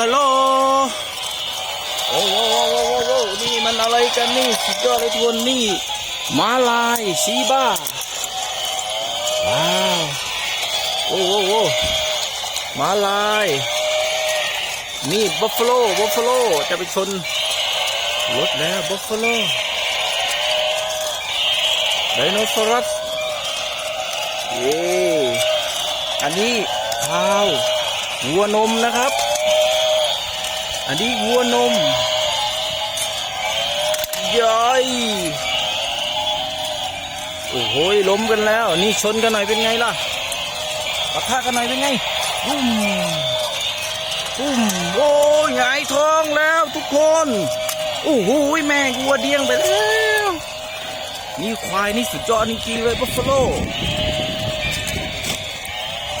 ฮัลโหลโอ้โหโอ้โหโอ้โหโอ้โหนี่มันอะไรกันนี่สุดยอดเลยทุกคนนี่มาลายชีบ้าว้าวโอ้โหโอ้โหมาลายนี่บัฟฟาโลบัฟฟาโลจะไปชนรถแล้วบัฟฟาโลไดโนเสาร์เย้อันนี้ข้าววัวนมนะครับ อันนี้วัวนมย้อยโอ้โหล้มกันแล้ว นี่ชนกันหน่อยเป็นไงล่ะปะทะกันหน่อยเป็นไงบุ้มปุ้มโอ้ยหงายท้องแล้วทุกคนโอ้โหแม่งัวเดียงไปแล้วนี่ควายนี่สุดยอดจริงๆเลยบัฟฟาโล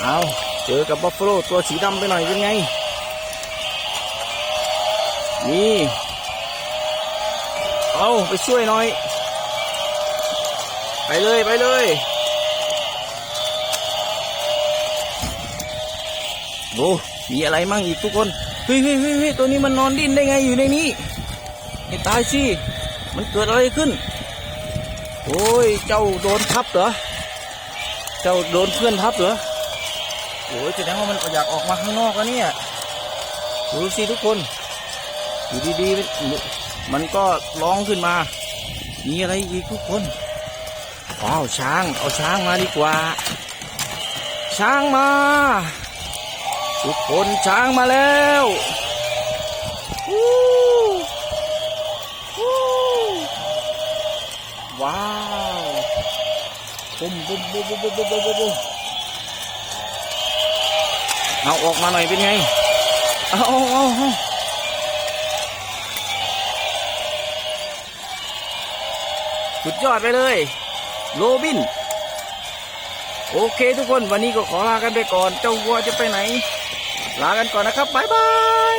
เอาเจอกับบัฟฟาโลตัวสีดำไปหน่อยเป็นไง นี่ เอาไปช่วยหน่อย ไปเลยไปเลยโอมีอะไรมั่งอีกทุกคน เฮ้ยเฮ้ยเฮ้ยตัวนี้มันนอนดิ้นได้ไงอยู่ในนี้ไอ้ตายสิ มันเกิดอะไรขึ้น โอ้ย เจ้าโดนทับเหรอ เจ้าโดนเพื่อนทับเหรอ โอ้ยแสดงว่ามันอยากออกมาข้างนอกแล้วเนี่ย ดูสิทุกคน อยู่ดีๆมันก็ร้องขึ้นมา มีอะไรอีกทุกคนอ้าวช้าง เอาช้างมาดีกว่า ช้างมา ทุกคนช้างมาแล้วว้าวบุ้มบุ้มบุ้มบุ้มบุ้มบุ้มบุ้มเอาออกมาหน่อยเป็นไง เอาเอาเอา สุดยอดไปเลย โรบิน โอเคทุกคนวันนี้ก็ขอลากันไปก่อน เจ้าวัวจะไปไหน ลากันก่อนนะครับ บ๊ายบาย